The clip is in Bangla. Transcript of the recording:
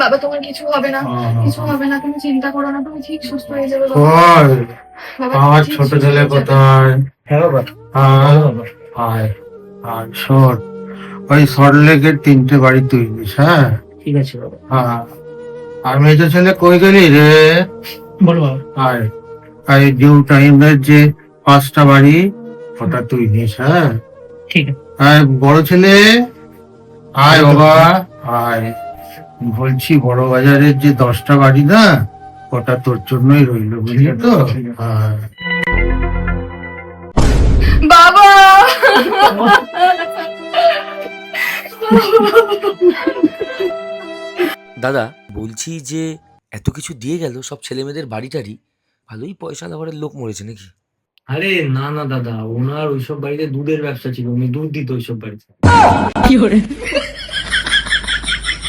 বাবা তোমার কিছু হবে না হ্যাঁ। কিছু হবে না তুমি চিন্তা করো না তুমি ঠিক সুস্থ হয়ে যাবে বাবা। আমার ছোট ছেলে কোথায়? হ্যাঁ বাবা। হ্যাঁ আয় শোন ওই সল্টলেকের তিনটে বাড়ি তুই নিস হ্যাঁ? ঠিক আছে বাবা। হ্যাঁ। আর মেজো ছেলে কই গেলি রে? বলো বাবা। আয় আর ডিউ টাইমের যে পাঁচটা বাড়ি ওটা তুই নিস হ্যাঁ? ঠিক আছে। আয় বড় ছেলে? আয় বাবা আয়। বলছি বড় বাজারের যে দশটা বাড়ি না ওটা তোর জন্যই রইল বুঝলি তো বাবা! দাদা বলছি যে এত কিছু দিয়ে গেল সব ছেলেমেয়েদের বাড়ি টাড়ি ভালোই পয়সা লাভারের লোক মরেছে নাকি? আরে না না দাদা ওনার ওইসব বাড়িতে দুধের ব্যবসা ছিল উনি দুধ দিত ওইসব বাড়িতে।